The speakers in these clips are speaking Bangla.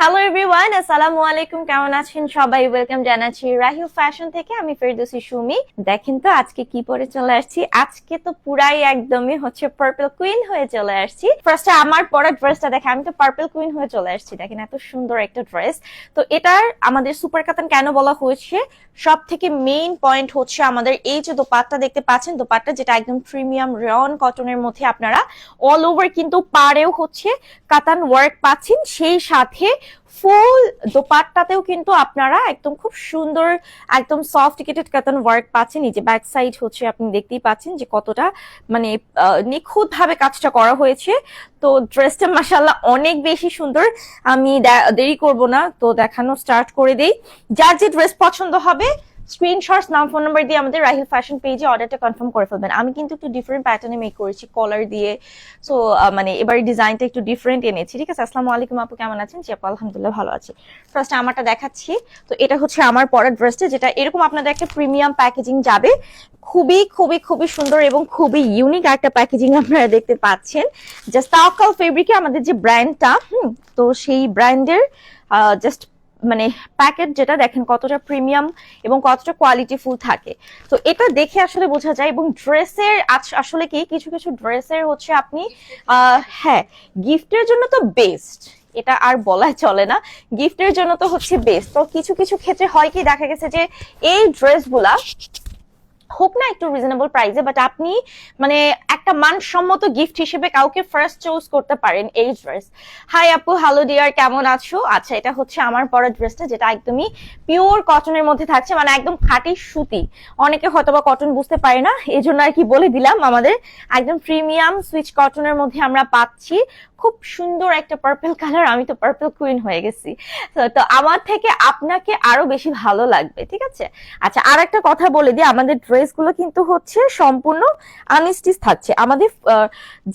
হ্যালো এভরিওয়ান আসসালামু আলাইকুম কেমন আছেন সবাই? ওয়েলকাম জানাচ্ছি রাহিউ ফ্যাশন থেকে। আমি ফেরদৌসি সুমি দেখেন তো আজকে কি পরে চলে আসছি? আজকে তো পুরাই একদমই হচ্ছে পার্পল কুইন হয়ে চলে আসছি। ফার্স্টে আমার পরা ড্রেসটা দেখে আমি তো পার্পল কুইন হয়ে চলে আসছি। দেখেন এত সুন্দর একটা ড্রেস তো এটার আমাদের সুপার কাতান কেন বলা হয়েছে? সব থেকে মেইন পয়েন্ট হচ্ছে আমাদের এই যে দোপাট্টা দেখতে পাচ্ছেন, দোপাট্টা যেটা একদম প্রিমিয়াম রেয়ন কটনের মধ্যে আপনারা অল ওভার কিন্তু পাড়েও হচ্ছে কাতান ওয়ার্ক পাচ্ছেন। সেই সাথে ফুল দোপাট্টাতেও কিন্তু আপনারা একদম খুব সুন্দর, একদম সফটিকেটেড কাতান ওয়ার্ক পাচ্ছেন। এই যে ব্যাক সাইড হচ্ছে, আপনি দেখতেই পাচ্ছেন যে কতটা মানে নিখুঁত ভাবে কাজটা করা হয়েছে। তো ড্রেসটা মাসাল্লাহ অনেক বেশি সুন্দর। আমি দেরি করব না। তো দেখানো স্টার্ট করে দেই। যার যে ড্রেস পছন্দ হবে স্ক্রিনশটস নাম ফোন নাম্বার দিয়ে আমাদের রাহিল ফ্যাশন পেজে অর্ডারটা কনফার্ম করে ফেলবেন। আমি কিন্তু একটু ডিফারেন্ট প্যাটার্নে মেক করেছি কলার দিয়ে। সো মানে এবার ডিজাইনটা একটু ডিফারেন্ট এনেছি, ঠিক আছে? আসসালামু আলাইকুম আপু, কেমন আছেন? জি আপু, আলহামদুলিল্লাহ ভালো আছি। ফার্স্ট আমারটা দেখাচ্ছি। তো এটা হচ্ছে আমার পরের ড্রেসটা যেটা এরকম আপনাদের একটা প্রিমিয়াম প্যাকেজিং যাবে। খুবই খুবই খুবই সুন্দর এবং খুবই ইউনিক একটা প্যাকেজিং আপনারা দেখতে পাচ্ছেন। জাস্ট তাওকাল ফেব্রিকে আমাদের যে ব্র্যান্ডটা হুম, তো সেই ব্র্যান্ডের জাস্ট মানে প্যাকেট যেটা দেখেন কতটা প্রিমিয়াম এবং কতটা কোয়ালিটি ফুল থাকে। তো এটা দেখে আসলে বোঝা যায় এবং ড্রেসের আসলে কি, কিছু কিছু ড্রেসের হচ্ছে আপনি হ্যাঁ গিফটের জন্য তো বেস্ট এটা আর বলা চলে না। গিফটের জন্য তো হচ্ছে বেস্ট তো কিছু কিছু ক্ষেত্রে হয় কি, দেখা গেছে যে এই ড্রেসগুলা, হোক না একটু রিজনেবল প্রাইসে বাট আপনি মানে একটা মানসম্মত গিফট হিসেবে কাউকে ফার্স্ট চুজ করতে পারেন এই ড্রেস হাই আপু হ্যালো ডিয়ার কেমন আছো? আচ্ছা এটা হচ্ছে আমার পরা ড্রেসটা যেটা একদমই পিওর কটনের মধ্যে থাকছে মানে একদম খাঁটি সুতি। অনেকে হয়তো বা কটন বুঝতে পারে না এই জন্য আর কি বলে দিলাম, আমাদের একদম প্রিমিয়াম সুইচ কটনের মধ্যে আমরা পাচ্ছি। খুব সুন্দর একটা পার্পল কালার আমি তো পার্পল কুইন হয়ে গেছি। তো আমার থেকে আপনাকে আরও বেশি ভালো লাগবে, ঠিক আছে? আচ্ছা আর একটা কথা বলে দিই, আমাদের ড্রেসগুলো কিন্তু হচ্ছে সম্পূর্ণ আনস্টিচ থাকছে। আমাদের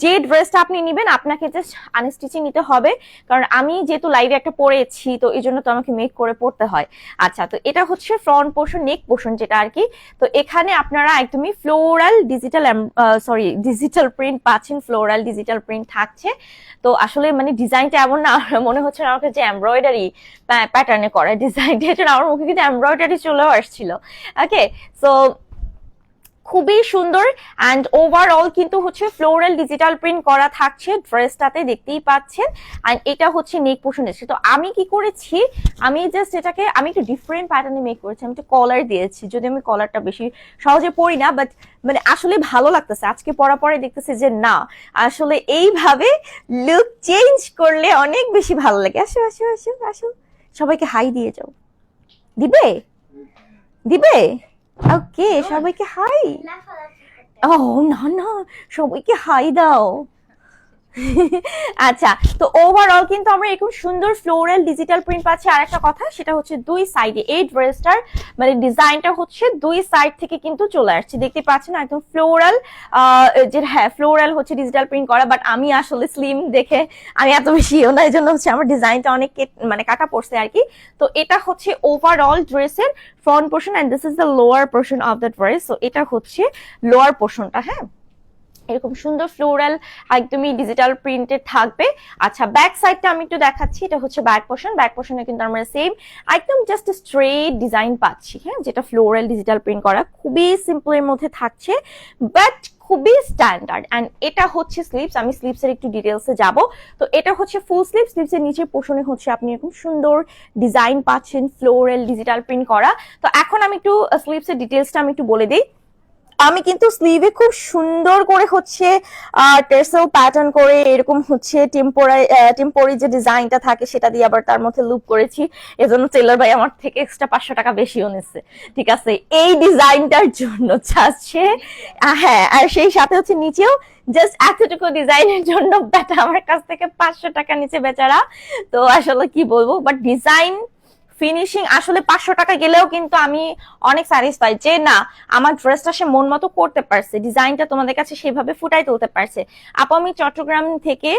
যে ড্রেসটা আপনি নেবেন, আপনাকে জাস্ট আনস্টিচই নিতে হবে। কারণ আমি যেহেতু লাইভে একটা পরেছি তো এই জন্য তো আমাকে মেক করে পড়তে হয়। আচ্ছা তো এটা হচ্ছে ফ্রন্ট পোর্শন নেক পোর্শন যেটা আর কি। তো এখানে আপনারা একদমই floral digital sorry digital print পাচ্ছেন ফ্লোরাল ডিজিটাল প্রিন্ট থাকছে। তো আসলে মানে ডিজাইনটা এমন না মনে হচ্ছে আমাকে যে এমব্রয়ডারি প্যাটার্নে করা ডিজাইনটা আমার মুখে কিন্তু এমব্রয়ডারি চলেও আসছিল। ওকে সো খুবই সুন্দর অ্যান্ড ওভারঅল কিন্তু হচ্ছে ফ্লোরাল ডিজিটাল প্রিন্ট করা থাকছে ড্রেসটাতে দেখতেই পাচ্ছেন অ্যান্ড এটা হচ্ছে নেক পোর্শন এসেছে। তো আমি কি করেছি, আমি জাস্ট এটাকে, আমি একটু ডিফারেন্ট প্যাটার্নে মেক করেছি, আমি একটু কলার দিয়েছি, যদি আমি কলারটা বেশি সহজে পরি না বাট মানে আসলে ভালো লাগতেছে, আজকে পরা পরে দেখতেছে যে না, আসলে এইভাবে লুক চেঞ্জ করলে অনেক বেশি ভালো লাগে। আসো আসো আসো আসো, সবাইকে হাই দিয়ে যাও। দিবে? দিবে? ওকে সবাইকে হাই ও না না সবাইকে হাই দাও। আচ্ছা তো ওভারঅল কিন্তু আমরা এরকম সুন্দর ফ্লোরাল ডিজিটাল প্রিন্ট পাচ্ছি। আর একটা কথা, সেটা হচ্ছে দুই সাইডে এই ড্রেসটার মানে ডিজাইনটা হচ্ছে দুই সাইড থেকে কিন্তু চলে আসছে। দেখতে পাচ্ছেন একদম ফ্লোরাল যে হ্যাঁ ফ্লোরাল হচ্ছে ডিজিটাল প্রিন্ট করা বাট আমি আসলে স্লিম দেখে আমি এত বেশি এই জন্য হচ্ছে আমার ডিজাইনটা অনেক মানে কাটা পড়ছে আর কি। তো এটা হচ্ছে ওভারঅল ড্রেসের front portion and this is the lower portion of the dress তো এটা হচ্ছে লোয়ার পোর্শনটা হ্যাঁ? এরকম সুন্দর ফ্লোরাল একদমই ডিজিটাল প্রিন্টেড থাকবে। আচ্ছা ব্যাক সাইডটা আমি একটু দেখাচ্ছি, এটা হচ্ছে ব্যাক পোর্শন ব্যাক পোর্শনে কিন্তু আমরা সেম একদম জাস্ট স্ট্রেট ডিজাইন পাচ্ছি হ্যাঁ? যেটা ফ্লোরাল ডিজিটাল প্রিন্ট করা খুবই সিম্পলের মধ্যে থাকছে বাট খুবই স্ট্যান্ডার্ড অ্যান্ড এটা হচ্ছে স্লিপস আমি স্লিপসের একটু ডিটেলসে যাব। তো এটা হচ্ছে ফুল স্লিপ স্লিপসের নিচের পোর্শনে হচ্ছে আপনি এরকম সুন্দর ডিজাইন পাচ্ছেন ফ্লোরাল ডিজিটাল প্রিন্ট করা। তো এখন আমি একটু স্লিপসের ডিটেলসটা আমি একটু বলে দিই। আমি কিন্তু স্লিভে খুব সুন্দর করে হচ্ছে টেসেল প্যাটার্ন করে এরকম হচ্ছে টেম্পোরারি টেম্পোরি যে ডিজাইনটা থাকে সেটা দিয়ে আবার তার মধ্যে লুপ করেছি। এজন্য টেলার ভাই আমার থেকে এক্সট্রা পাঁচশো টাকা বেশিও নিচ্ছে। ঠিক আছে? এই ডিজাইনটার জন্য চাচ্ছে হ্যাঁ আর সেই সাথে হচ্ছে নিচেও জাস্ট এতটুকু ডিজাইনের জন্য বেটা আমার কাছ থেকে পাঁচশো টাকা নিচে বেচারা। তো আসলে কি বলব? বাট ডিজাইন ফিনিশিং আসলে পাঁচশো টাকা গেলেও কিন্তু আমি অনেক স্যাটিসফাইড যে না, আমার ড্রেসটা সে মন মতো করতে পারছে ডিজাইনটা তোমাদের কাছে সেভাবে ফুটাই তুলতে পারছে। আপু, আমি চট্টগ্রাম থেকে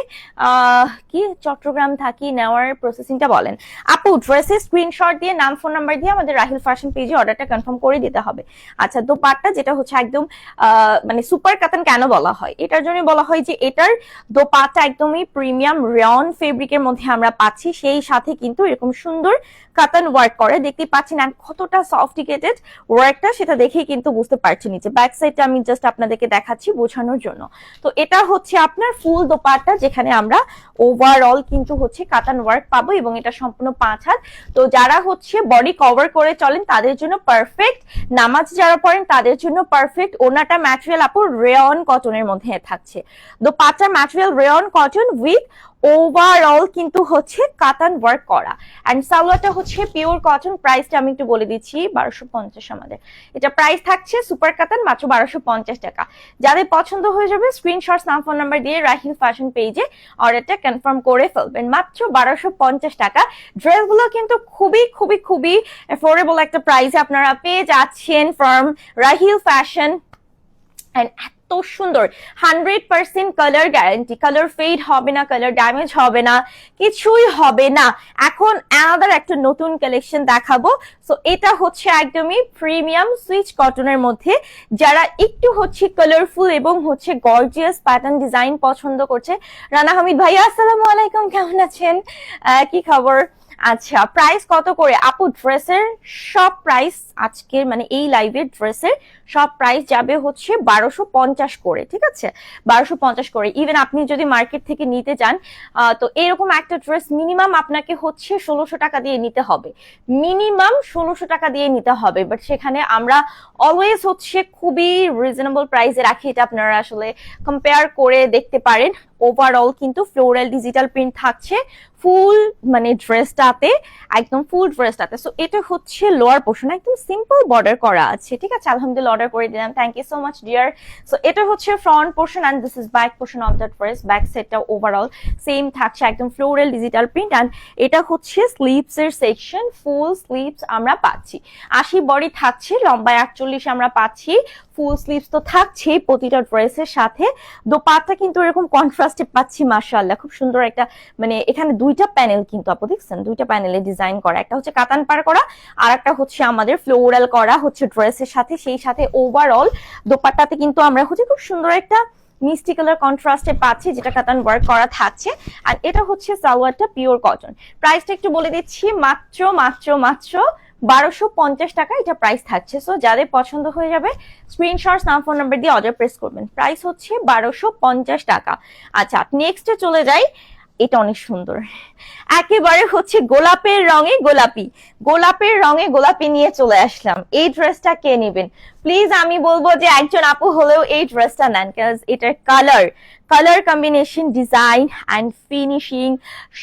কি চট্টগ্রাম থাকি নেওয়ার প্রসেসিংটা বলেন। আপু ড্রেসের স্ক্রিনশট দিয়ে নাম ফোন নাম্বার দিয়ে আমাদের রাহিল ফ্যাশন পেজে অর্ডারটা কনফার্ম করে দিতে হবে। আচ্ছা দোপাট্টা যেটা হচ্ছে একদম মানে সুপার কাতান কেন বলা হয়? এটার জন্য বলা হয় যে এটার দোপাট্টা একদমই প্রিমিয়াম রেয়ন ফেব্রিকের মধ্যে আমরা পাচ্ছি, সেই সাথে কিন্তু এরকম সুন্দর কাতান ওয়ার্ক করে। দেখতে পাচ্ছেন and কতটা সফটিকেটেড ওয়ার্কটা সেটা দেখেই কিন্তু বুঝতে পারছি নিচে ব্যাক সাইডটা আমি জাস্ট আপনাদেরকে দেখাচ্ছি বোঝানোর জন্য। তো এটা হচ্ছে আপনার ফুল দোপাট্টা যেখানে আমরা ওভারঅল কিন্তু হচ্ছে কাতান ওয়ার্ক পাবো এবং এটা সম্পূর্ণ পাঁচ হাত। তো যারা হচ্ছে বডি কভার করে চলেন, তাদের জন্য পারফেক্ট নামাজ যারা পড়েন, তাদের জন্য পারফেক্ট ওনাটা ম্যাটেরিয়াল আপু রেয়ন কটনের মধ্যে থাকছে। দোপাট্টার material rayon cotton with overall কিন্তু হচ্ছে কাতান ওয়ার্ক করা। অ্যান্ড সালোয়ারটা হচ্ছে পিওর কটন প্রাইসটা আমি একটু বলে দিচ্ছি, বারোশো পঞ্চাশ আমাদের। এটা প্রাইস থাকছে সুপার কাতান মাত্র বারোশো পঞ্চাশ টাকা। যাদের পছন্দ হয়ে যাবে স্ক্রিনশট নাম ফোন নাম্বার দিয়ে রাহিল ফ্যাশন পেজে অর্ডারটা কনফার্ম করে ফেলবেন। মাত্র বারোশো পঞ্চাশ টাকা। ড্রেসগুলো কিন্তু খুবই খুবই খুবই অ্যাফোর্ডেবল একটা প্রাইসে আপনারা পেয়ে যাচ্ছেন ফ্রম রাহিল ফ্যাশন অ্যান্ড এত সুন্দর। Hundred percent colour guarantee colour fade হবে না কালার ড্যামেজ হবে না, কিছুই হবে না। এখন অ্যানাদার একটা নতুন কালেকশন দেখাবো। সো এটা হচ্ছে একদমই প্রিমিয়াম সুইচ কটনের মধ্যে। যারা একটু হচ্ছে কালারফুল এবং হচ্ছে গর্জিয়াস প্যাটার্ন ডিজাইন পছন্দ করছে, রানা হামিদ ভাইয়া, আসসালামু আলাইকুম, কেমন আছেন? কি খবর? আচ্ছা প্রাইস কত করে? আপু ড্রেসের সব প্রাইস আজকের মানে এই লাইভের ড্রেসের সব প্রাইস যাবে হচ্ছে বারোশো পঞ্চাশ করে, ঠিক আছে? বারোশো পঞ্চাশ করে। ইভেন আপনি যদি মার্কেট থেকে নিতে চান তো এরকম একটা ড্রেস মিনিমাম আপনাকে হচ্ছে ষোলোশো টাকা দিয়ে নিতে হবে। মিনিমাম ষোলোশো টাকা দিয়ে নিতে হবে। বাট সেখানে আমরা অলওয়েজ হচ্ছে খুবই রিজনেবল প্রাইসে রাখি। এটা আপনারা আসলে কম্পেয়ার করে দেখতে পারেন। ওভারঅল কিন্তু ফ্লোরাল ডিজিটাল প্রিন্ট থাকছে ফুল মানে ড্রেসটাতে একদম ফুল ড্রেসটাতে সো এটা হচ্ছে লোয়ার পোর্শন একদম সিম্পল বর্ডার করা আছে, ঠিক আছে? আলহামদুলিল্লাহ অর্ডার করে দিলাম। Thank you so much dear so এটা হচ্ছে front portion and this is back portion of the dress back সেটটা ওভারঅল সেম থাকছে একদম ফ্লোরাল ডিজিটাল প্রিন্ট অ্যান্ড এটা হচ্ছে স্লিভস এর সেকশন ফুল স্লিভস আমরা পাচ্ছি। আশি বডি থাকছে, লম্বায় একচল্লিশ আমরা পাচ্ছি। ফুল স্লিভস তো থাকছেই প্রতিটা ড্রেসের সাথে। দোপাট্টা কিন্তু এরকম কন্ট্রাস্টে পাচ্ছি, মাশাআল্লাহ। খুব সুন্দর একটা মানে এখানে দুইটা প্যানেল কিন্তু আপু দেখছেন? দুইটা প্যানেলে ডিজাইন করা। একটা হচ্ছে কাতান পার করা আর একটা হচ্ছে আমাদের ফ্লোরাল করা, হচ্ছে ড্রেসের সাথে, সেই সাথে ওভারঅল দোপাট্টাতে কিন্তু আমরা হচ্ছে খুব সুন্দর একটা মিষ্টি কালার কন্ট্রাস্টে পাচ্ছি, যেটা কাতান ওয়ার্ক করা থাকছে। আর এটা হচ্ছে সালোয়ারটা পিওর কটন প্রাইসটা একটু বলে দিচ্ছি, মাত্র মাত্র মাত্র বারোশো পঞ্চাশ টাকা এটা প্রাইস থাকছে। সো যাদের পছন্দ হয়ে যাবে স্ক্রিনশট নাম ফোন নাম্বার দিয়ে অর্ডার প্রেস করবেন। প্রাইস হচ্ছে বারোশো পঞ্চাশ টাকা। আচ্ছা নেক্সটে চলে যাই। এটা অনেক সুন্দর। একেবারে হচ্ছে গোলাপের রঙে গোলাপি। গোলাপের রঙে গোলাপি নিয়ে চলে আসলাম। এই ড্রেসটা কে নেবেন? প্লিজ আমি বলব যে একজন আপু হলেও এই ড্রেসটা নেন কাজ এটার colour colour combination design and finishing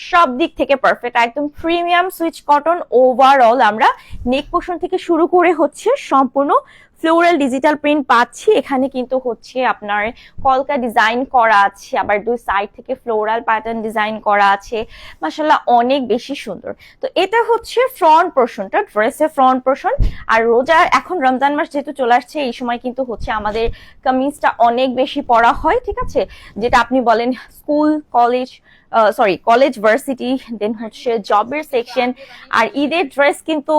সব দিক থেকে পারফেক্ট একদম প্রিমিয়াম সুইচ কটন ওভারঅল আমরা নেক পোর্শন থেকে শুরু করে হচ্ছে সম্পূর্ণ ফ্লোরাল ডিজিটাল প্রিন্ট পাচ্ছি। এখানে কিন্তু হচ্ছে আপনার কলকা ডিজাইন করা আছে, আবার দুই সাইড থেকে ফ্লোরাল প্যাটার্ন ডিজাইন করা আছে। মাসাল্লাহ অনেক বেশি সুন্দর। তো এটা হচ্ছে ফ্রন্ট পোর্শনটা ড্রেসের ফ্রন্ট পোর্শন আর রোজা, এখন রমজান মাস যেহেতু চলে আসছে, এই সময় কিন্তু হচ্ছে আমাদের কামিজটা অনেক বেশি পড়া হয়, ঠিক আছে? যেটা আপনি বলেন, school college sorry college varsity then হচ্ছে জবের সেকশন আর ঈদের ড্রেস কিন্তু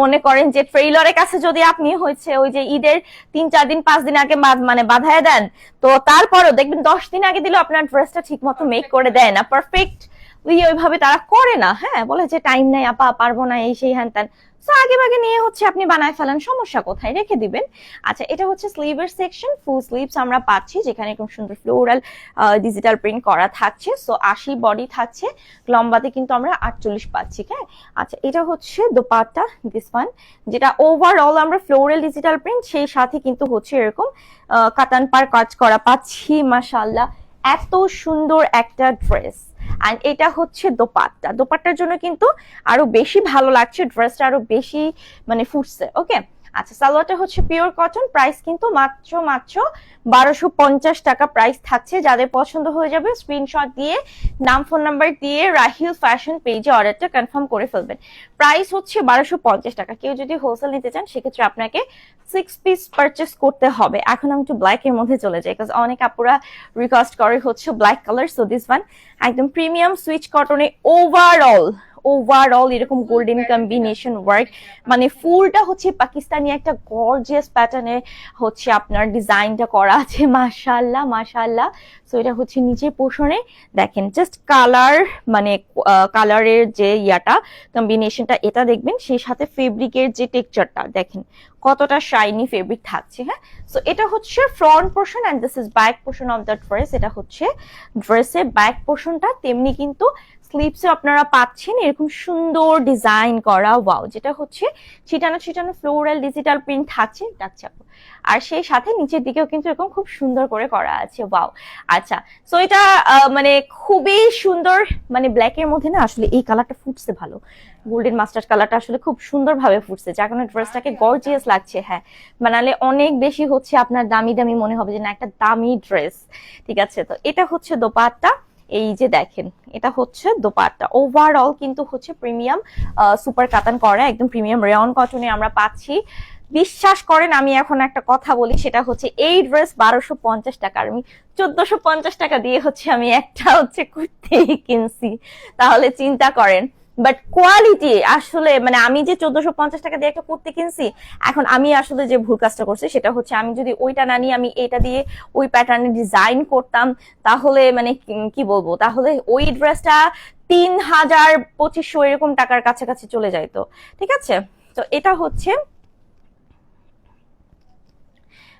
মনে করেন যে ট্রেইলারের কাছে যদি আপনি হচ্ছে ওই যে ঈদের তিন, চার দিন, পাঁচ দিন আগে মানে বাধায় দেন, তো তারপরও দেখবেন দশ দিন আগে দিলেও আপনার ড্রেসটা ঠিক মতো মেক করে দেয় না। পারফেক্ট ওই ওইভাবে তারা করে না। হ্যাঁ বলে যে টাইম নাই, আপা, পারব না, এই সেই হ্যান ত্যান তো আগে ভাগে নিয়ে হচ্ছে আপনি বানায় ফেলেন, সমস্যা কোথায়? রেখে দিবেন। আচ্ছা এটা হচ্ছে স্লিভের সেকশন ফুল স্লিভস আমরা পাচ্ছি, যেখানে খুব সুন্দর ফ্লোরাল ডিজিটাল প্রিন্ট করা থাকছে। সো আশি বডি থাকছে, লম্বাতে কিন্তু আমরা আটচল্লিশ পাচ্ছি হ্যাঁ আচ্ছা এটা হচ্ছে দোপাট্টা দিস ওয়ান যেটা ওভারঅল আমরা ফ্লোরাল ডিজিটাল প্রিন্ট সেই সাথে কিন্তু হচ্ছে এরকম কাতান পার কাজ করা পাচ্ছি মাশাল্লাহ এত সুন্দর একটা ড্রেস অ্যান্ড এটা হচ্ছে দোপাট্টা। দোপাট্টার জন্য কিন্তু আরও বেশি ভালো লাগছে ড্রেসটা আরও বেশি মানে ফুটছে ওকে আচ্ছা সালোয়ারটা হচ্ছে পিওর কটন প্রাইস কিন্তু মাত্র মাত্র বারোশো পঞ্চাশ টাকা প্রাইস থাকছে। যাদের পছন্দ হয়ে যাবে স্ক্রিনশট দিয়ে, নাম ফোন নাম্বার দিয়ে রাহিল ফ্যাশন পেজে অর্ডারটা কনফার্ম করে ফেলবেন। প্রাইস হচ্ছে বারোশো পঞ্চাশ টাকা। কেউ যদি হোলসেল নিতে চান, সেক্ষেত্রে আপনাকে সিক্স পিস পারচেস করতে হবে। এখন আমি একটু ব্ল্যাক এর মধ্যে চলে যাই বিকজ অনেক আপুরা রিকোয়েস্ট করে হচ্ছে black colour so this one একদম প্রিমিয়াম সুইচ কটনে ওভারঅল ওভারঅল এরকম গোল্ডেন কম্বিনেশন ওয়ার্ক মানে ফুলটা হচ্ছে পাকিস্তানি একটা গর্জিয়াস প্যাটার্নে হচ্ছে আপনার ডিজাইনটা করা আছে। মাশাল্লাহ মাশাল্লাহ সো এটা হচ্ছে নিচের পোষণে। দেখেন জাস্ট কালার মানে কালারের যে ইয়াটা কম্বিনেশনটা এটা দেখবেন সেই সাথে ফেব্রিকের যে টেক্সচারটা দেখেন কতটা শাইনি ফেব্রিক থাকছে হ্যাঁ? সো এটা হচ্ছে front portion and this is back portion of the dress এটা হচ্ছে ড্রেসের ব্যাক পোর্শনটা তেমনি কিন্তু স্লিপসে আপনারা পাচ্ছেন এরকম সুন্দর ডিজাইন করা ওয়াও যেটা হচ্ছে ছিটানো ছিটানো ফ্লোরাল ডিজিটাল প্রিন্ট থাকছে আপু। আর সেই সাথে নিচের দিকেও কিন্তু এরকম খুব সুন্দর করে করা আছে ওয়াও আচ্ছা সো এটা মানে খুবই সুন্দর মানে ব্ল্যাক এর মধ্যে না আসলে এই কালারটা ফুটছে ভালো। গোল্ডেন মাস্টার্ড কালারটা আসলে খুব সুন্দরভাবে ফুটছে যার কারণে ড্রেসটাকে গর্জিয়াস লাগছে হ্যাঁ। বানালে অনেক বেশি হচ্ছে আপনার দামি দামি মনে হবে যে না একটা দামি ড্রেস ঠিক আছে? তো এটা হচ্ছে দোপাট্টা। এই যে দেখেন, এটা হচ্ছে দোপাট্টা। ওভারঅল কিন্তু হচ্ছে প্রিমিয়াম সুপার কাতান করা, একদম প্রিমিয়াম রেয়ন কটনে আমরা পাচ্ছি। বিশ্বাস করেন, আমি এখন একটা কথা বলি, সেটা হচ্ছে এই ড্রেস বারোশো পঞ্চাশ টাকা আমি চোদ্দশো পঞ্চাশ টাকা দিয়ে হচ্ছে আমি একটা হচ্ছে কুর্তি কিনছি। তাহলে চিন্তা করেন বাট কোয়ালিটি আসলে মানে আমি যে চোদ্দশো পঞ্চাশ টাকা দিয়ে একটা কুর্তি কিনছি, এখন আমি আসলে যে ভুল কাজটা করছি, সেটা হচ্ছে আমি যদি ওইটা না নিয়ে আমি এটা দিয়ে ওই প্যাটার্নে ডিজাইন করতাম, তাহলে মানে কি- বলব? তাহলে ওই ড্রেসটা তিন হাজার পঁচিশশো এরকম টাকার কাছাকাছি চলে যাইতো। ঠিক আছে? তো এটা হচ্ছে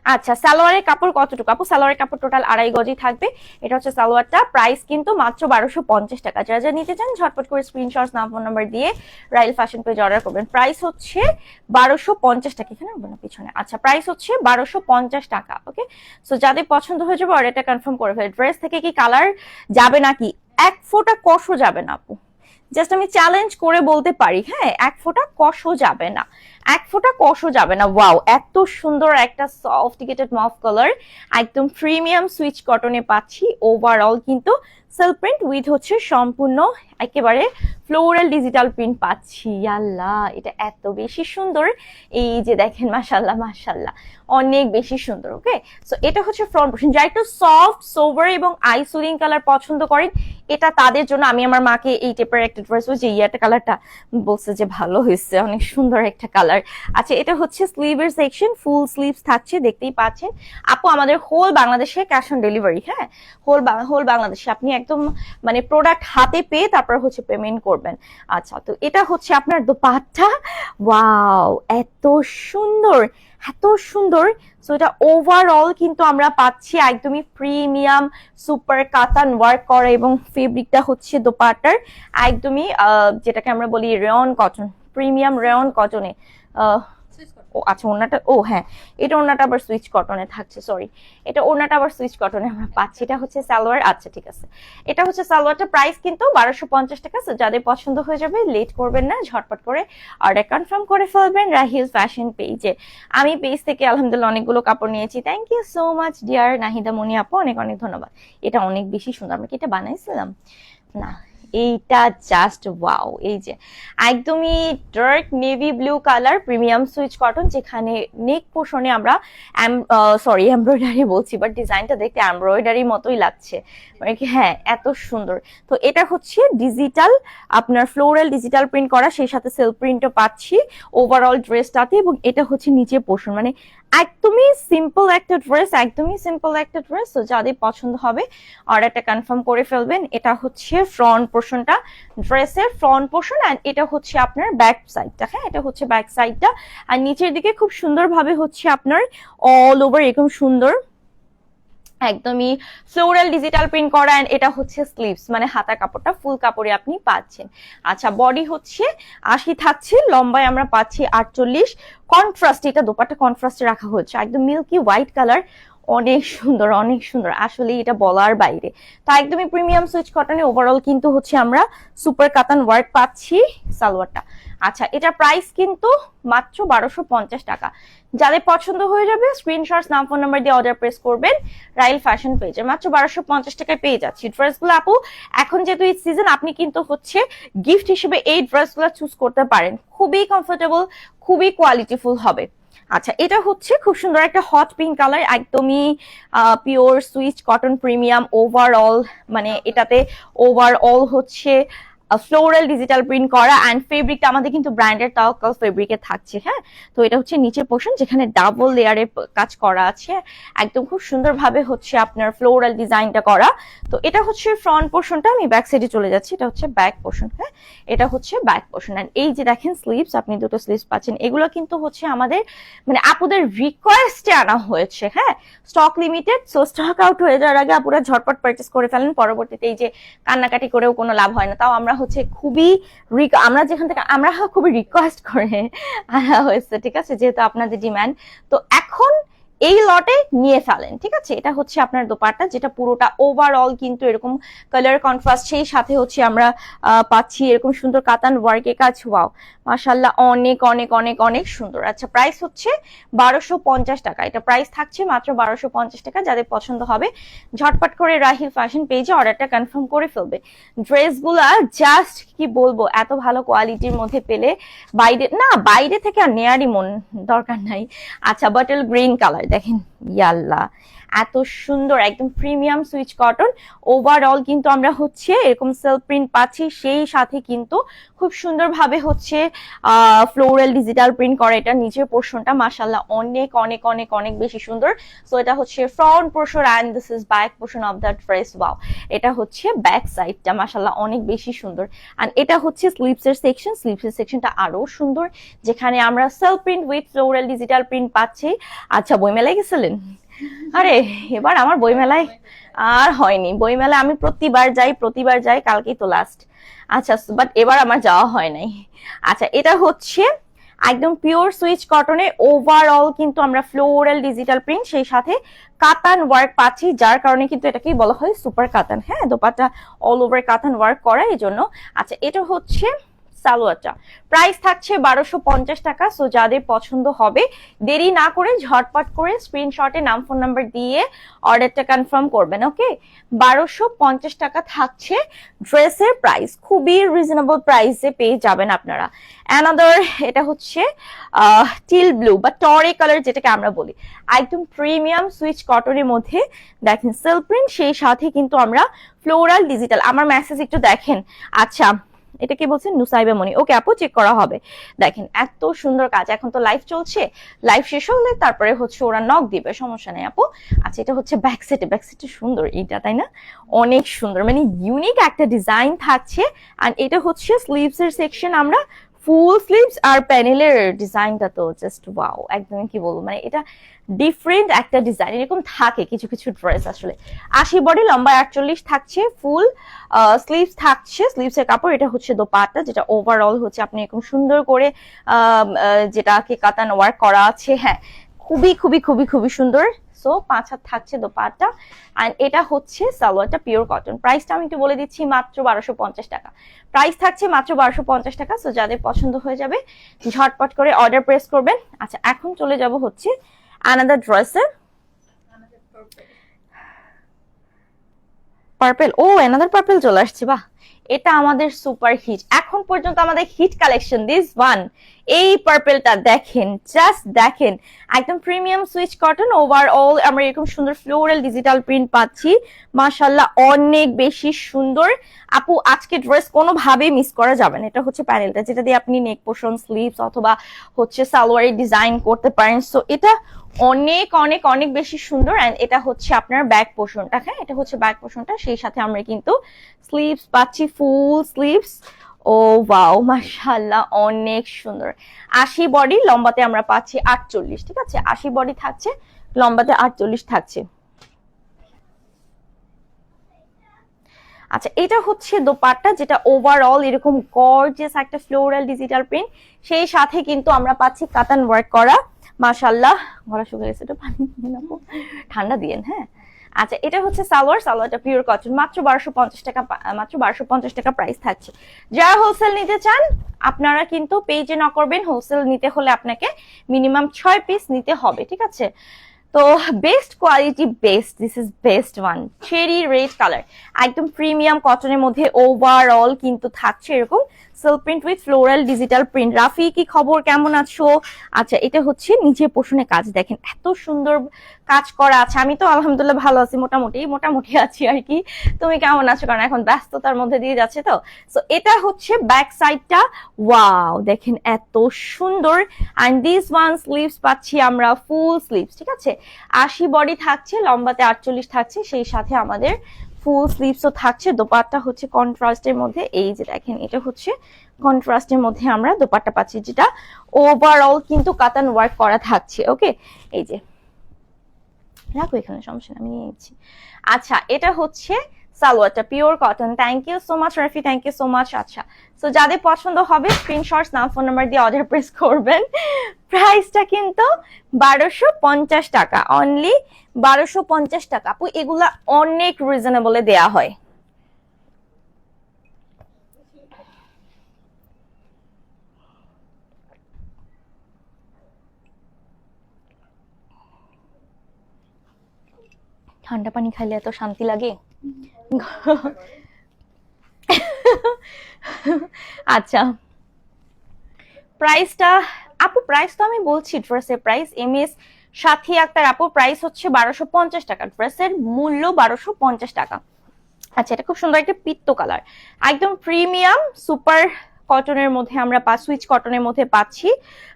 আচ্ছা সালোয়ারের কাপড় কতটুকু? আপু, সালোয়ারের কাপড় টোটাল আড়াই গজি থাকবে। এটা হচ্ছে সালোয়ারটা। প্রাইস কিন্তু মাত্র বারোশো পঞ্চাশ টাকা। যারা যারা নিতে চান, ঝটপট করে স্ক্রিনশট নাম ফোন নাম্বার দিয়ে রাইল ফ্যাশন পেজ অর্ডার করবেন। প্রাইস হচ্ছে বারোশো পঞ্চাশ টাকা। এখানে হবে না, পিছনে। আচ্ছা প্রাইস হচ্ছে বারোশো পঞ্চাশ টাকা ওকে সো যাদের পছন্দ হয়ে যাবে অর্ডারটা কনফার্ম করে ফেলে ড্রেস থেকে কি কালার যাবে নাকি? এক ফোঁটা কষও যাবে না, আপু। জাস্ট আমি চ্যালেঞ্জ করে বলতে পারি হ্যাঁ? এক ফোঁটা কষও যাবে না। এক ফোঁটা কষও যাবে না। ওয়াও এত সুন্দর একটা সফটিকেটেড মফ কালার একদম প্রিমিয়াম সুইচ কটনে পাচ্ছি। ওভারঅল কিন্তু সেলফ প্রিন্ট উইথ হচ্ছে সম্পূর্ণ একেবারে ফ্লোরাল ডিজিটাল প্রিন্ট পাচ্ছি। আল্লাহ এটা এত বেশি সুন্দর। এই যে দেখেন মাশাল্লাহ মাশাল্লাহ অনেক বেশি সুন্দর ওকে সো এটা হচ্ছে ফ্রন্ট পোর্শন যা একটু সফট সোভার এবং আইসুলিং কালার পছন্দ করেন, এটা তাদের জন্য আমি আমার মাকে এই টাইপের একটা ড্রেস যে ইয়াটা কালারটা বলছে যে ভালো হয়েছে। অনেক সুন্দর একটা কালার আচ্ছা এটা হচ্ছে স্লিভের সেকশন ফুল স্লিভস থাকছে, দেখতেই পাচ্ছেন। আপু, আমাদের হোল বাংলাদেশে ক্যাশ অন ডেলিভারি হ্যাঁ? হোল হোল বাংলাদেশে। আপনি একদম মানে প্রোডাক্ট হাতে পেয়ে তারপর হচ্ছে পেমেন্ট করবেন। আচ্ছা তো এটা হচ্ছে আপনার দোপাট্টা। ওয়াও এত সুন্দর এত সুন্দর। সো এটা ওভারঅল কিন্তু আমরা পাচ্ছি একদমই প্রিমিয়াম সুপার কাতান ওয়ার্ক করা এবং ফেব্রিকটা হচ্ছে দোপাট্টার। একদমই যেটাকে আমরা বলি রেয়ন কটন প্রিমিয়াম রেয়ন কটনে ও আচ্ছা ওনাটা ও হ্যাঁ এটা ওনাটা আবার সুইচ কটনে থাকছে সরি এটা ওনাটা আবার সুইচ কটনে আমরা পাচ্ছি এটা হচ্ছে সালোয়ার আচ্ছা ঠিক আছে। এটা হচ্ছে সালোয়ারটা প্রাইস কিন্তু বারোশো পঞ্চাশ টাকা যাদের পছন্দ হয়ে যাবে লেট করবেন না ঝটপট করে অর্ডার কনফার্ম করে ফেলবেন রাহিল ফ্যাশন পেজে আমি পেজ থেকে আলহামদুলিল্লাহ অনেকগুলো কাপড় নিয়েছি thank you so much dear Nahida Moni আপু অনেক অনেক ধন্যবাদ। এটা অনেক বেশি সুন্দর আমরা কি এটা বানাইছিলাম? না। এইটা জাস্ট ওয়াও এই যে একদমই dark navy blue colour premium Swiss cotton যেখানে নেক পোর্শনে আমরা সরি এমব্রয়ডারি বলছি বাট ডিজাইনটা দেখতে এমব্রয়ডারি মতোই লাগছে। মানে কি হ্যাঁ এত সুন্দর। তো এটা হচ্ছে ডিজিটাল আপনার ফ্লোরাল ডিজিটাল প্রিন্ট করা, সেই সাথে সেলফ প্রিন্টও পাচ্ছি। ওভারঅল ড্রেসটাতে এবং এটা হচ্ছে নিচে পোর্শন মানে একদমই সিম্পল একটা ড্রেস একদমই সিম্পল একটা ড্রেস তো যাদের পছন্দ হবে অর্ডারটা কনফার্ম করে ফেলবেন। এটা হচ্ছে ফ্রন্ট পোর্শনটা ড্রেসের ফ্রন্ট পোর্শন অ্যান্ড এটা হচ্ছে আপনার ব্যাক সাইডটা হ্যাঁ? এটা হচ্ছে ব্যাক সাইডটা আর নিচের দিকে খুব সুন্দরভাবে হচ্ছে আপনার অল ওভার এরকম সুন্দর একদমই ফ্লোরাল ডিজিটাল প্রিন্ট করা and এটা হচ্ছে স্লিভস মানে হাতা কাপড়টা ফুল কাপড়ে আপনি পাচ্ছেন। আচ্ছা বডি হচ্ছে আশি থাকছে, লম্বায় আমরা পাচ্ছি আটচল্লিশ। কন্ট্রাস্ট এটা দোপাটা কন্ট্রাস্টে রাখা হচ্ছে একদম মিল্কি হোয়াইট কালার অনেক সুন্দর অনেক সুন্দর। আসলে এটা বলার বাইরে। তো একদমই প্রিমিয়াম সুইচ কটনে ওভারঅল কিন্তু হচ্ছে আমরা সুপার কাতান ওয়ার্ক পাচ্ছি সালোয়ারটা। আচ্ছা এটা প্রাইস কিন্তু মাত্র বারোশো পঞ্চাশ টাকা। যাদের পছন্দ হয়ে যাবে স্ক্রিনশট নাম ফোন নাম্বার দিয়ে অর্ডার প্রেস করবেন রাইল ফ্যাশন পেজে মাত্র বারোশো পঞ্চাশ টাকায় পেয়ে যাচ্ছি ড্রেসগুলো আপু, এখন যেহেতু এই সিজন আপনি কিন্তু হচ্ছে গিফট হিসেবে এই ড্রেসগুলো চুজ করতে পারেন। খুবই কমফোর্টেবল খুবই কোয়ালিটিফুল হবে। আচ্ছা এটা হচ্ছে খুব সুন্দর একটা হট পিঙ্ক কালার একদমই pure Swiss cotton premium overall মানে এটাতে ওভারঅল হচ্ছে ফ্লোরাল ডিজিটাল প্রিন্ট করা অ্যান্ড ফেব্রিকটা আমাদের কিন্তু ব্র্যান্ডের তাওকাল ফেব্রিকে থাকছে হ্যাঁ? তো এটা হচ্ছে নিচের পোর্শন যেখানে ডাবল লেয়ারের কাজ করা আছে। একদম খুব সুন্দরভাবে হচ্ছে আপনার ফ্লোরাল ডিজাইনটা করা। তো এটা হচ্ছে ফ্রন্ট পোর্শনটা আমি ব্যাক সাইডে চলে যাচ্ছি। এটা হচ্ছে ব্যাক পোর্শন হ্যাঁ? এটা হচ্ছে ব্যাক পোর্শন অ্যান্ড এই যে দেখেন স্লিভস আপনি দুটো স্লিভস পাচ্ছেন, এগুলো কিন্তু হচ্ছে আমাদের মানে আপুদের রিকোয়েস্টে আনা হয়েছে হ্যাঁ? Stock limited so stock out হয়ে যাওয়ার আগে আপুরা ঝটপট পারচেস করে ফেলেন। পরবর্তীতে এই যে কান্নাকাটি করেও কোনো লাভ হয় না। তাও আমরা হচ্ছে খুবই আমরা যেখান থেকে, আমরা খুবই রিকোয়েস্ট করে আনা হয়েছে, ঠিক আছে? যেহেতু আপনাদের ডিম্যান্ড তো এখন এই লটে নিয়ে ফেলেন, ঠিক আছে? এটা হচ্ছে আপনার দোপাট্টা, যেটা পুরোটা ওভারঅল কিন্তু এরকম কালার কন্ট্রাস্ট সেই সাথে হচ্ছে আমরা পাচ্ছি এরকম সুন্দর কাতান ওয়ার্কে কাজ। ওয়াও মাশাল্লাহ অনেক অনেক অনেক অনেক সুন্দর। আচ্ছা প্রাইস হচ্ছে বারোশো পঞ্চাশ টাকা। এটা প্রাইস থাকছে মাত্র বারোশো পঞ্চাশ টাকা, যাদের পছন্দ হবে, ঝটপট করে রাহিল ফ্যাশন পেজে অর্ডারটা কনফার্ম করে ফেলবে। ড্রেসগুলা জাস্ট কি বলব, এত ভালো কোয়ালিটির মধ্যে পেলে বাইরে, না, বাইরে থেকে আর নেয়ারই মন দরকার নাই। আচ্ছা বাটল গ্রিন কালার দেখেন ইয়াল্লা। এত সুন্দর, একদম প্রিমিয়াম সুইচ কটন। ওভারঅল কিন্তু আমরা হচ্ছে এরকম সেল প্রিন্ট পাচ্ছি, সেই সাথে কিন্তু খুব সুন্দরভাবে হচ্ছে ফ্লোরাল ডিজিটাল প্রিন্ট করা এটা নিচের পোর্শনটা। মাসাল্লাহ অনেক অনেক অনেক অনেক বেশি সুন্দর। সো এটা হচ্ছে front portion and this is back portion of the dress wow এটা হচ্ছে ব্যাক সাইডটা মাসাল্লাহ অনেক বেশি সুন্দর। অ্যান্ড এটা হচ্ছে স্লিভসের সেকশন স্লিভসের সেকশনটা আরও সুন্দর, যেখানে আমরা cell print with floral digital print পাচ্ছি। আচ্ছা বই মেলায় গেছিলেন? আরে, এবার আমার বইমেলায় আর হয়নি। বইমেলায় আমি প্রতিবার যাই প্রতিবার যাই, কালকেই তো লাস্ট আচ্ছা বাট এবার আমার যাওয়া হয় নাই। আচ্ছা এটা হচ্ছে একদম পিওর সুইচ কটনে ওভারঅল কিন্তু আমরা ফ্লোরাল ডিজিটাল প্রিন্ট সেই সাথে কাতান ওয়ার্ক পাচ্ছি, যার কারণে কিন্তু এটাকেই বলা হয় সুপার কাতান। হ্যাঁ দোপাটা অল ওভার কাতান ওয়ার্ক করা, এই জন্য। আচ্ছা এটা হচ্ছে সালোয়ারটা। প্রাইস থাকছে বারোশো পঞ্চাশ টাকা সো যাদের পছন্দ হবে, দেরি না করে ঝটপট করে স্ক্রিনশটে নাম ফোন নাম্বার দিয়ে অর্ডারটা কনফার্ম করবেন ওকে বারোশো পঞ্চাশ টাকা থাকছে ড্রেসের প্রাইস খুবই রিজনেবল প্রাইসে পেয়ে যাবেন আপনারা। অ্যানাদার এটা হচ্ছে টিল ব্লু বা টরে কালার যেটাকে আমরা বলি। একদম প্রিমিয়াম সুইচ কটনের মধ্যে, দেখেন সিল্ক প্রিন্ট সেই সাথে কিন্তু আমরা ফ্লোরাল ডিজিটাল আমার মেসেজ একটু দেখেন। আচ্ছা এটা কি বলছেন? নুসাইবা মনি। ওকে আপু চেক করা হবে। দেখেন, এত সুন্দর কাজ। এখন তো লাইভ চলছে। লাইভ শেষ হলে তারপরে হচ্ছে ওরা নক দিবে। সমস্যা নেই আপু। আচ্ছা এটা হচ্ছে ব্যাক সেটে ব্যাক সেটে সুন্দর এইটা, তাই না? অনেক সুন্দর। মানে ইউনিক একটা ডিজাইন থাকছে। আর এটা হচ্ছে স্লিভস এর সেকশন আমরা ফুল স্লিভস আর প্যানেলের ডিজাইনটা তো জাস্ট ওয়াও একদমই কি বলব? মানে এটা ডিফারেন্ট একটা ডিজাইন এরকম থাকে কিছু কিছু ড্রেস আসলে। আশি বডি লম্বা আটচল্লিশ থাকছে, ফুল স্লিভস থাকছে, স্লিভস এর কাপড়, এটা হচ্ছে দোপাট্টা, যেটা ওভারঅল হচ্ছে আপনি এরকম সুন্দর করে যেটাকে কাতান ওয়ার্ক করা আছে হ্যাঁ। খুবই খুবই খুবই খুবই সুন্দর। সো পাঁচ হাত থাকছে দোপাট্টা। অ্যান্ড এটা হচ্ছে সালোয়ারটা পিওর কটন প্রাইসটা আমি একটু বলে দিচ্ছি মাত্র বারোশো পঞ্চাশ টাকা। প্রাইস থাকছে মাত্র বারোশো পঞ্চাশ টাকা। সো যাদের পছন্দ হয়ে যাবে, ঝটপট করে অর্ডার প্রেস করবেন। আচ্ছা এখন চলে যাব হচ্ছে আনাদার ড্রেসে পার্পেল ও অ্যানাদার পার্পেল চলে আসছে, বাহ। এটা আমাদের সুপার হিট এখন পর্যন্ত আমাদের হিট কালেকশন দিস ওয়ান এই পার্পেলটা দেখেন জাস্ট দেখেন। একদম প্রিমিয়াম সুইচ কটন ওভারঅল আমরা এরকম সুন্দর ফ্লোরাল ডিজিটাল প্রিন্ট পাচ্ছি। মাশাল্লাহ অনেক বেশি সুন্দর। আপু, আজকে ড্রেস কোনোভাবেই মিস করা যাবে না। এটা হচ্ছে প্যানেলটা যেটা দিয়ে আপনি নেক পোর্শন স্লিভস অথবা হচ্ছে সালোয়ারের ডিজাইন করতে পারেন। সো এটা অনেক অনেক অনেক বেশি সুন্দর এন্ড এটা হচ্ছে আপনার ব্যাক পোর্শনটা হ্যাঁ এটা হচ্ছে ব্যাক পোর্শনটা সেই সাথে আমরা কিন্তু স্লিভস পাচ্ছি ফুল স্লিভস ও ওয়াও মাশাআল্লাহ, অনেক সুন্দর। আশি বডি লম্বাতে আমরা পাচ্ছি আটচল্লিশ, ঠিক আছে? আশি বডি থাকছে, লম্বাতে আটচল্লিশ থাকছে। আচ্ছা এটা হচ্ছে দোপাট্টা, যেটা ওভারঅল এরকম গর্জিয়াস একটা ফ্লোরাল ডিজিটাল প্রিন্ট সেই সাথে কিন্তু আমরা পাচ্ছি কাতান ওয়ার্ক করা। মাশাল্লাহ গলা শুকিয়ে গেছে, একটু পানি নিয়ে ঠান্ডা দিয়েন হ্যাঁ? আচ্ছা এটা হচ্ছে সালোয়ার, সালোয়ারটা পিওর কটন মাত্র বারোশো পঞ্চাশ টাকা মাত্র বারোশো পঞ্চাশ টাকা প্রাইস থাকছে। যারা হোলসেল নিতে চান, আপনারা কিন্তু পেজে না করবেন হোলসেল নিতে হলে আপনাকে মিনিমাম ছয় পিস নিতে হবে, ঠিক আছে? তো best quality best this is best one cherry red colour একদম প্রিমিয়াম কটনের মধ্যে ওভারঅল কিন্তু থাকছে এরকম silk print with floral digital print Rafi, কি খবর? কেমন আছো? আচ্ছা এটা হচ্ছে নিচে পোষণে কাজ। দেখেন, এত সুন্দর কাজ করা আছে। আমি তো আলহামদুলিল্লাহ ভালো আছি, মোটামুটি মোটামুটি আছি আর কি। তুমি কেমন আছো? কারণ এখন ব্যস্ততার মধ্যে দিয়ে যাচ্ছে তো। সো এটা হচ্ছে ব্যাক সাইডটা ওয়াও দেখেন, এত সুন্দর। অ্যান্ড দিস ওয়ান স্লিভস পাচ্ছি আমরা ফুল স্লিভস ঠিক আছে? আশি বডি থাকছে, লম্বাতে আটচল্লিশ থাকছে, সেই সাথে আমাদের ফুল স্লিভসও থাকছে। দোপাট্টা হচ্ছে কন্ট্রাস্টের মধ্যে, এই যে দেখেন, এটা হচ্ছে কন্ট্রাস্টের মধ্যে আমরা দোপাট্টা পাচ্ছি, যেটা ওভারঅল কিন্তু কাতান ওয়ার্ক করা থাকছে ওকে এই যে, রাখো এখানে, সমস্যা আমি নিয়ে নিচ্ছি। আচ্ছা এটা হচ্ছে সালোয়ারটা pure cotton thank you so much Rafi thank you so much আচ্ছা। সো যাদের পছন্দ হবে স্ক্রিনশটস নাম ফোন নাম্বার দিয়ে অর্ডার প্রেস করবেন। প্রাইসটা কিন্তু বারোশো পঞ্চাশ টাকা। অনলি বারোশো পঞ্চাশ টাকা। আপু, এগুলা অনেক রিজনেবলে দেয়া হয়। ঠান্ডা পানি খাইলে এত শান্তি লাগে? আচ্ছা। প্রাইসটা, আপু প্রাইস তো আমি বলছি ড্রেসের প্রাইস এম এস সাথী আক্তার আপু প্রাইস হচ্ছে বারোশো পঞ্চাশ টাকা, ড্রেসের মূল্য বারোশো পঞ্চাশ টাকা। আচ্ছা এটা খুব সুন্দর একটা পিত্ত কালার একদম প্রিমিয়াম সুপার কটনের মধ্যে আমরা পা, সুইচ কটনের মধ্যে পাচ্ছি।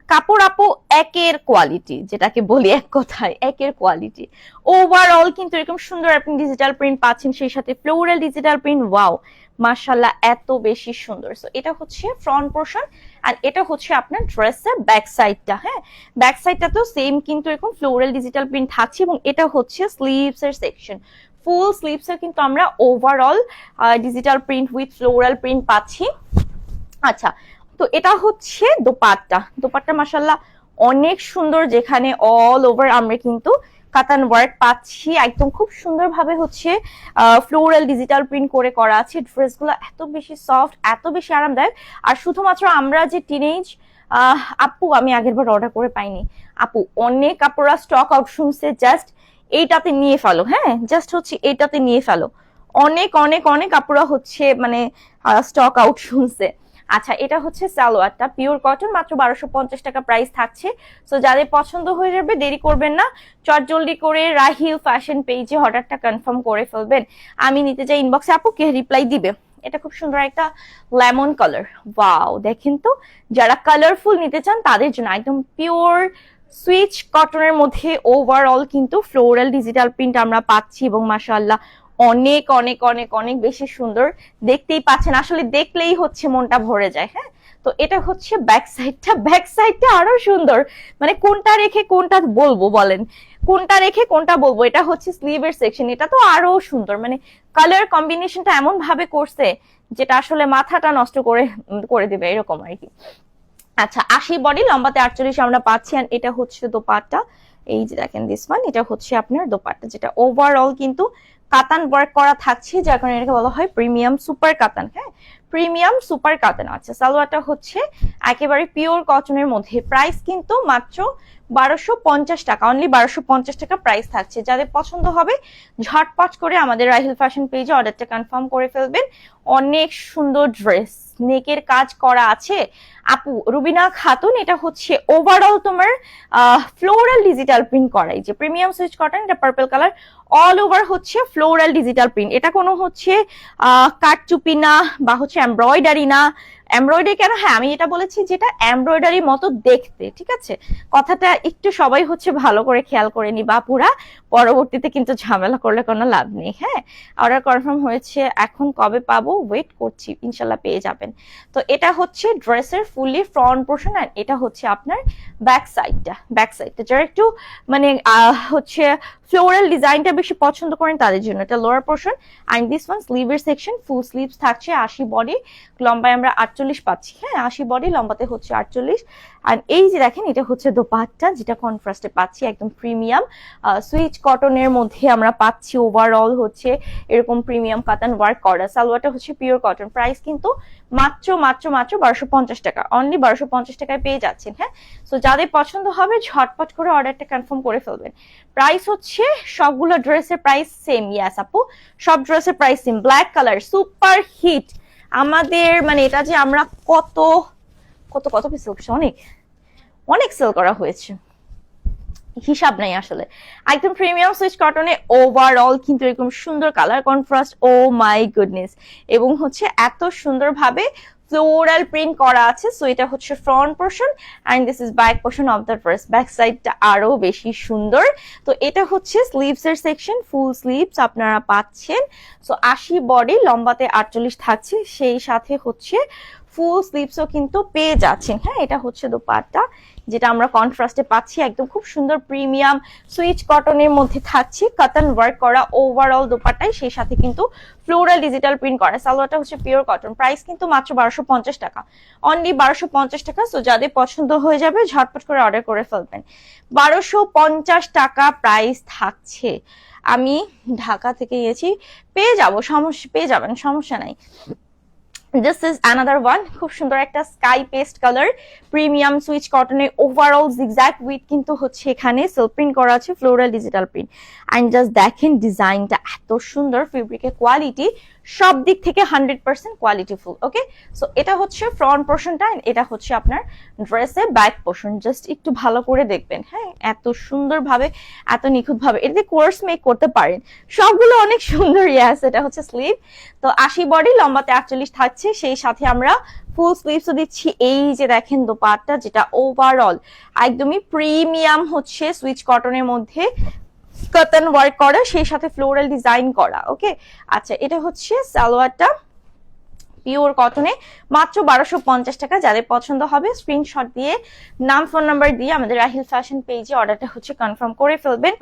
কাপড় আপু, একের কোয়ালিটি যেটাকে বলি এক কথায়, একের কোয়ালিটি ওভারঅল কিন্তু এরকম সুন্দর আপনি ডিজিটাল প্রিন্ট পাচ্ছেন, সেই সাথে ফ্লোরাল ডিজিটাল প্রিন্ট ওয়াও মাশাল্লাহ এত বেশি সুন্দর। সো এটা হচ্ছে ফ্রন্ট পোর্শন আর এটা হচ্ছে আপনার ড্রেসের ব্যাক সাইডটা হ্যাঁ? ব্যাক সাইডটা তো সেম কিন্তু এরকম ফ্লোরাল ডিজিটাল প্রিন্ট থাকছে, এবং এটা হচ্ছে স্লিভস এর সেকশন ফুল স্লিভস কিন্তু আমরা overall digital print with floral print পাচ্ছি। আচ্ছা তো এটা হচ্ছে দোপাট্টা। দোপাট্টা মাসাল্লাহ অনেক সুন্দর যেখানে অল ওভার আমরা কিন্তু কাতান ওয়ার্ক পাচ্ছি। একদম খুব সুন্দরভাবে হচ্ছে ফ্লোরাল ডিজিটাল প্রিন্ট করে করা আছে। ড্রেসগুলো এত বেশি সফট এত বেশি আরামদায়ক। আর শুধুমাত্র আমরা যে টিনেজ আপু আমি আগের বার অর্ডার করে পাইনি। আপু, অনেক আপুরা স্টক আউট শুনছে জাস্ট এইটাতে নিয়ে ফেলো হ্যাঁ? জাস্ট হচ্ছে এইটাতে নিয়ে ফেলো। অনেক অনেক অনেক আপুরা হচ্ছে মানে স্টক আউট শুনছে আচ্ছা এটা হচ্ছে সালোয়ারটা। পিওর কটন মাত্র বারোশো পঞ্চাশ টাকা প্রাইস থাকছে। সো যাদের পছন্দ হয়ে যাবে, দেরি করবেন না। চটজলদি করে রাহিল ফ্যাশন পেজে অর্ডারটা কনফার্ম করে ফেলবেন। আমি নিতে চাই ইনবক্সে আপু, কে রিপ্লাই দিবে? এটা খুব সুন্দর একটা লেমন কালার ওয়াও দেখেন তো। যারা কালারফুল নিতে চান, তাদের জন্য একদম পিওর সুইচ কটনের মধ্যে ওভারঅল কিন্তু ফ্লোরাল ডিজিটাল প্রিন্ট আমরা পাচ্ছি এবং মাশাআল্লাহ অনেক অনেক অনেক অনেক বেশি সুন্দর। দেখতেই পাচ্ছেন, আসলে দেখলেই হচ্ছে মনটা ভরে যায় হ্যাঁ? তো এটা হচ্ছে ব্যাক সাইডটা ব্যাক সাইডটা আরও সুন্দর। মানে কোনটা রেখে কোনটা বলব বলেন? কোনটা রেখে কোনটা বলব? এটা হচ্ছে স্লিভের সেকশন এটা তো আরও সুন্দর। মানে কালার কম্বিনেশনটা এমন ভাবে করছে, যেটা আসলে মাথাটা নষ্ট করে করে দিবে, এরকম আর কি। আচ্ছা আশি বডি লম্বাতে আটচল্লিশ আমরা পাচ্ছি আর এটা হচ্ছে দোপাট্টা। এই যে দেখেন দিস ওয়ান এটা হচ্ছে আপনার দোপাট্টা, যেটা ওভারঅল কিন্তু কাতান ওয়ার্ক করা থাকছে, যার কারণে এটাকে বলা হয় প্রিমিয়াম সুপার কাতান হ্যাঁ? প্রিমিয়াম সুপার কাতান আছে। সালোয়ারটা হচ্ছে একেবারে পিওর কটনের মধ্যে। প্রাইস কিন্তু মাত্র বারোশো পঞ্চাশ টাকা অনলি বারোশো পঞ্চাশ টাকা প্রাইস থাকছে। যাদের পছন্দ হবে, ঝটপট করে আমাদের রাহিল ফ্যাশন পেজে অর্ডারটা কনফার্ম করে ফেলবেন। অনেক সুন্দর ড্রেস নেকের কাজ করা আছে। আপু, রুবিনা খাতুন, এটা হচ্ছে ওভারঅল তোমার ফ্লোরাল ডিজিটাল প্রিন্ট করাই। যে প্রিমিয়াম সুইচ কটন এটা পার্পল কালার অল ওভার হচ্ছে ফ্লোরাল ডিজিটাল প্রিন্ট এটা কোনো হচ্ছে কাঠচুপি না বা হচ্ছে এমব্রয়ডারি না। এমব্রয়ডারি কেন? হ্যাঁ আমি এটা বলেছি যেটা এমব্রয়ডারি মতো দেখতে, ঠিক আছে? কথাটা একটু সবাই হচ্ছে ভালো করে খেয়াল করে নি বা পুরা পরবর্তীতে কিন্তু ঝামেলা করলে কোনো লাভ নেই হ্যাঁ? অর্ডার কনফার্ম হয়েছে, এখন কবে পাবো? ওয়েট করছি, ইনশাল্লাহ পেয়ে যাবেন। তো এটা হচ্ছে ড্রেসের ফুললি ফ্রন্ট পোর্শন এটা হচ্ছে আপনার ব্যাক সাইডটা ব্যাক সাইডটা যারা একটু মানে হচ্ছে ফ্লোরাল ডিজাইনটা বেশি পছন্দ করেন তাদের জন্য। এটা lower portion and this one স্লিভের সেকশন ফুল স্লিভস থাকছে আশি বডি লম্বায় আমরা আটচল্লিশ পাচ্ছি। হ্যাঁ আশি বডি লম্বাতে হচ্ছে আটচল্লিশ। অ্যান্ড এই যে দেখেন, এটা হচ্ছে দোপাট্টা, যেটা কনফ্রাস্টে পাচ্ছি, একদম প্রিমিয়াম সুইচ কটনের মধ্যে আমরা পাচ্ছি ওভারঅল হচ্ছে এরকম প্রিমিয়াম কাতান ওয়ার্ক করা। সালোয়ারটা হচ্ছে পিওর কটন প্রাইস কিন্তু মাত্র মাত্র মাত্র বারোশো পঞ্চাশ টাকা। অনলি বারোশো পঞ্চাশ টাকায় পেয়ে যাচ্ছেন হ্যাঁ? সো যাদের পছন্দ হবে, ঝটপট করে অর্ডারটা কনফার্ম করে ফেলবেন। প্রাইস হচ্ছে সবগুলো ড্রেসের প্রাইস সেম ইয়াস আপু। সব ড্রেসের price same black colour super hit আমাদের মানে এটা যে আমরা কত কত কত পিস অনেক। অনেক সেল করা হয়েছে। হিসাব নাই আসলে। একদম প্রিমিয়াম সুইচ কটনে ওভারঅল কিন্তু এরকম সুন্দর colour contrast oh my goodness এবং হচ্ছে এত সুন্দরভাবে ফ্লোরাল প্রিন্ট করা আছে। সো এটা হচ্ছে front portion and this is back portion of the dress back সাইডটা আরও বেশি সুন্দর। তো, এটা হচ্ছে স্লিভস এর সেকশন ফুল স্লিভস আপনারা পাচ্ছেন। সো আশি বডি লম্বাতে আটচল্লিশ থাকছে। সেই সাথে হচ্ছে ফুল স্লিভসও কিন্তু পেয়ে যাচ্ছেন। হ্যাঁ এটা হচ্ছে দোপাট্টা, যেটা আমরা কন্ট্রাস্টে পাচ্ছি, একদম খুব সুন্দর প্রিমিয়াম সুইচ কটনের মধ্যে থাকছে কাতান ওয়ার্ক করা ওভারঅল দোপাট্টায়, সেই সাথে কিন্তু ফ্লোরাল ডিজিটাল প্রিন্ট করা। সালোয়ারটা হচ্ছে পিওর কটন প্রাইস কিন্তু মাত্র বারোশো পঞ্চাশ টাকা। অনলি বারোশো পঞ্চাশ টাকা সো যাদের পছন্দ হয়ে যাবে, ঝটপট করে অর্ডার করে ফেলবেন। বারোশো পঞ্চাশ টাকা প্রাইস থাকছে। আমি ঢাকা থেকে গেছি পেয়ে যাব, সমস্যা, পেয়ে যাবেন, সমস্যা নাই। দিস ইজ অ্যানাদার ওয়ান খুব সুন্দর একটা sky paste colour premium Swiss কটনের ওভারঅল জিগজ্যাক উইথ কিন্তু হচ্ছে এখানে সেল প্রিন্ট করা আছে floral digital print and just দেখেন ডিজাইনটা এত সুন্দর ফেব্রিকের কোয়ালিটি সব দিক থেকে হান্ড্রেড পার্সেন্ট কোয়ালিটিফুল, ওকে? সো এটা হচ্ছে ফ্রন্ট পোর্শনটা এটা হচ্ছে আপনার ড্রেসের ব্যাক পোর্শন জাস্ট একটু ভালো করে দেখবেন হ্যাঁ? এত সুন্দরভাবে, এত নিখুঁতভাবে। এটাতে কোর্স মেক করতে পারেন, সবগুলো অনেক সুন্দর ইয়াস এটা হচ্ছে স্লিভ তো আশি বডি লম্বাতে আটচল্লিশ থাকছে। সেই সাথে আমরা ফুল স্লিভসও দিচ্ছি। এই যে দেখেন দোপাট্টা, যেটা ওভারঅল একদমই প্রিমিয়াম হচ্ছে সুইচ কটনের মধ্যে। কটন ওয়ার্ক করা, সেই সাথে ফ্লোরাল ডিজাইন করা ওকে আচ্ছা এটা হচ্ছে সালোয়ারটা পিওর কটনে মাত্র বারোশো পঞ্চাশ টাকা, যাদের পছন্দ হবে স্ক্রিনশট দিয়ে, নাম ফোন নাম্বার দিয়ে আমাদের রাহিল ফ্যাশন পেজে অর্ডারটা হচ্ছে কনফার্ম করে ফেলবেন।